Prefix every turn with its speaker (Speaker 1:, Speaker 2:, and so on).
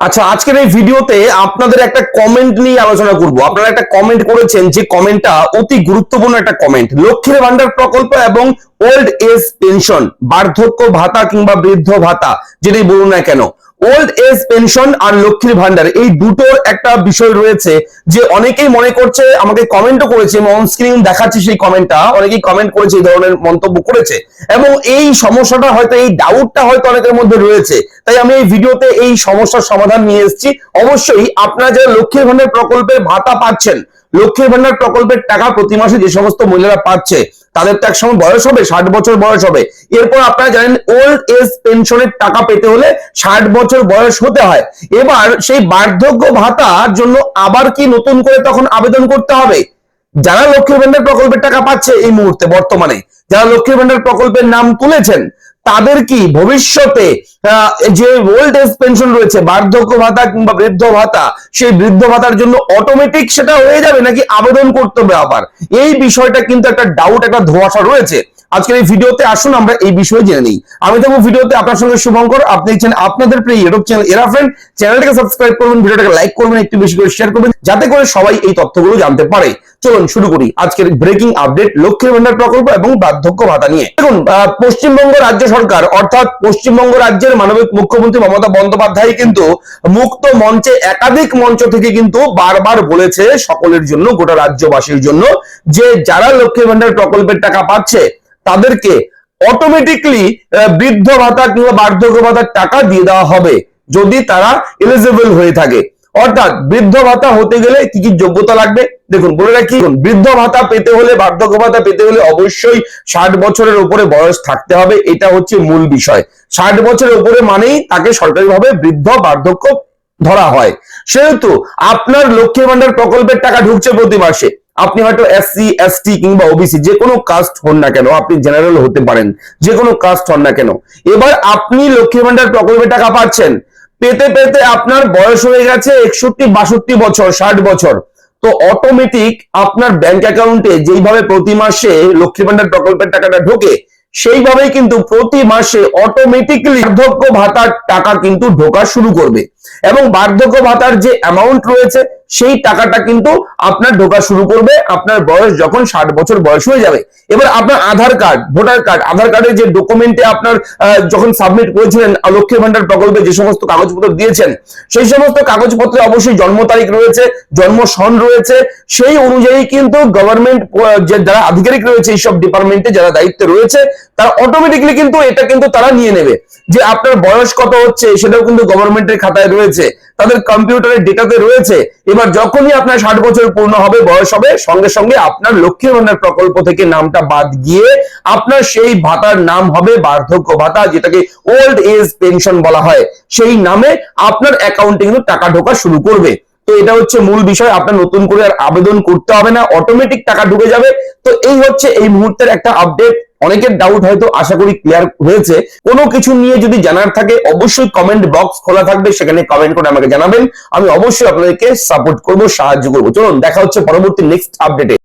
Speaker 1: আচ্ছা আজকের এই ভিডিওতে আপনাদের একটা কমেন্ট নিয়ে আলোচনা করব। আপনারা একটা কমেন্ট করেছেন যে কমেন্টটা অতি গুরুত্বপূর্ণ একটা কমেন্ট লক্ষ্মীর ভান্ডার প্রকল্প এবং ওল্ড এজ পেনশন বার্ধক্য ভাতা কিংবা বৃদ্ধ ভাতা, যেটাই বলুন না কেন। ওল্ড এজ পেনশন আর লক্ষ্মীর ভান্ডার, এই দুটোর একটা বিষয় রয়েছে যে অনেকেই মনে করছে, আমাকে কমেন্টও করেছে অন স্ক্রিন দেখাচ্ছে সেই কমেন্টটা অনেকেই কমেন্ট করেছে, এই ধরনের মন্তব্য করেছে। এবং এই সমস্যাটা হয়তো, এই ডাউটটা হয়তো অনেকের মধ্যে রয়েছে। তাই আমি এই ভিডিওতে এই সমস্যার সমাধান নিয়ে এসেছি। অবশ্যই আপনারা যারা লক্ষ্মীর ভান্ডার প্রকল্পের ভাতা পাচ্ছেন, লক্ষ্মীর ভান্ডার প্রকল্পের টাকা প্রতি মাসে যে সমস্ত মহিলারা পাচ্ছে তাদের তো একসময় বয়স হবে, ষাট বছর বয়স হবে। এরপর আপনারা জানেন ওল্ড এজ পেনশনের টাকা পেতে হলে ষাট বছর বয়স হতে হয়। এবার সেই বার্ধক্য ভাতার জন্য আবার কি নতুন করে তখন আবেদন করতে হবে? যারা লক্ষ্মীর ভান্ডার প্রকল্পের টাকা পাচ্ছে এই মুহূর্তে, বর্তমানে। যারা লক্ষ্মীর ভান্ডার প্রকল্পের নাম তুলেছেন, তাদের কি ভবিষ্যতে যে ওল্ড এজ পেনশন রয়েছে, বার্ধক্য ভাতা কিংবা বৃদ্ধ ভাতা, সেই বৃদ্ধ ভাতার জন্য অটোমেটিক সেটা হয়ে যাবে নাকি আবেদন করতে হবে আবার? এই বিষয়টা কিন্তু একটা ডাউট একটা ধোঁয়াশা রয়েছে। আজকের এই ভিডিওতে আসুন, আমরা এই বিষয়ে জেনে নিই। আমি দেখব ভিডিওতে আপনার সঙ্গে শুভঙ্কর। আপনি দেখছেন আপনাদের প্রিয় ইউটিউব চ্যানেল এরা ফ্রেন্ড চ্যানেলটাকে সাবস্ক্রাইব করবেন ভিডিওটাকে লাইক করবেন, একটু বেশি করে শেয়ার করবেন, যাতে করে সবাই এই তথ্যগুলো জানতে পারে। চলুন শুরু করি। আজকের ব্রেকিং আপডেট লক্ষ্মীর ভান্ডার প্রকল্প এবং বার্ধক্য ভাতা নিয়ে। দেখুন পশ্চিমবঙ্গ রাজ্য সরকার, অর্থাৎ পশ্চিমবঙ্গ রাজ্যের মানবিক মুখ্যমন্ত্রী মমতা বন্দ্যোপাধ্যায় কিন্তু মুক্ত মঞ্চে একাধিক মঞ্চ থেকে কিন্তু বারবার বলেছে সকলের জন্য, গোটা রাজ্যবাসীর জন্য, যে যারা লক্ষ্মীর ভান্ডার প্রকল্পের টাকা পাচ্ছে, তাদেরকে অটোমেটিকলি বৃদ্ধ ভাতা কিংবা বার্ধক্য ভাতার টাকা দিয়ে দেওয়া হবে, যদি তারা এলিজিবল হয়ে থাকে। অর্থাৎ বৃদ্ধ ভাতা হতে গেলে কি কি যোগ্যতা লাগবে? দেখুন, বলে রাখি বৃদ্ধ ভাতা পেতে হলে, বার্ধক্য ভাতা পেতে হলে অবশ্যই ষাট বছরের উপরে বয়স থাকতে হবে, এটা হচ্ছে মূল বিষয়। ষাট বছরের উপরে মানেই তাকে সরকারিভাবে বৃদ্ধ বার্ধক্য ধরা হয়। সেহেতু আপনার লক্ষ্মী ভান্ডার প্রকল্পের টাকা ঢুকছে প্রতি মাসে। আপনি হয়তো এসসি এসটি কিংবা ওবিসি যে কোনো কাস্ট হন না কেন, আপনি জেনারেল হতে পারেন, যে কোনো কাস্ট হন না কেন। এবার আপনি লক্ষ্মী ভান্ডার প্রকল্পের টাকা পাচ্ছেন পেতে পেতে আপনার বয়স হয়ে গেছে একষট্টি, বাষট্টি বছর, ষাট বছর। তো অটোমেটিক আপনার ব্যাংক অ্যাকাউন্টে যেইভাবে প্রতি মাসে লক্ষ্মী ভান্ডার প্রকল্পের টাকাটা ঢোকে, সেইভাবেই কিন্তু প্রতি মাসে অটোমেটিকলি বার্ধক্য ভাতার টাকা কিন্তু ঢোকা শুরু করবে। এবং বার্ধক্য ভাতার যে অ্যামাউন্ট রয়েছে সেই টাকাটা কিন্তু আপনার ঢোকা শুরু করবে, আপনার বয়স যখন ষাট বছর বয়স হয়ে যাবে। এবার আপনার Aadhaar card, voter card, Aadhaar কার্ডের যে ডকুমেন্টে আপনার যখন সাবমিট করেছিলেন লক্ষ্মী ভান্ডার প্রকল্পে যে সমস্ত কাগজপত্র দিয়েছেন, সেই সমস্ত কাগজপত্রে অবশ্যই জন্ম তারিখ রয়েছে, জন্ম সন রয়েছে, সেই অনুযায়ী কিন্তু গভর্নমেন্ট যে যারা আধিকারিক রয়েছে, এইসব ডিপার্টমেন্টে যারা দায়িত্বে রয়েছে, তারা অটোমেটিকলি কিন্তু এটা কিন্তু তারা নিয়ে নেবে। যে আপনার বয়স কত হচ্ছে, সেটাও কিন্তু গভর্নমেন্টের খাতায় রয়েছে। তাদের কম্পিউটারের ডেটাতে রয়েছে। এবার যখনই আপনার ষাট বছর পূর্ণ হবে, বয়স হবে, সঙ্গে সঙ্গে আপনার লক্ষ্মী ভান্ডার প্রকল্প থেকে নামটা বাদ গিয়ে আপনার সেই ভাতার নাম হবে বার্ধক্য ভাতা, যেটাকে ওল্ড এজ পেনশন বলা হয়। সেই নামে আপনার অ্যাকাউন্টে কিন্তু টাকা ঢোকা শুরু করবে। তো এটা হচ্ছে মূল বিষয়, আপনার নতুন করে আর আবেদন করতে হবে না অটোমেটিক টাকা ঢুকে যাবে। তো এই হচ্ছে এই মুহূর্তের একটা আপডেট অনেকের ডাউট হয়তো আশা করি ক্লিয়ার হয়েছে। কোনো কিছু নিয়ে যদি জানার থাকে, অবশ্যই কমেন্ট বক্স খোলা থাকবে, সেখানে কমেন্ট করে আমাকে জানাবেন। আমি অবশ্যই আপনাদেরকে সাপোর্ট করব, সাহায্য করব। চলুন, দেখা হচ্ছে পরবর্তী নেক্সট আপডেটে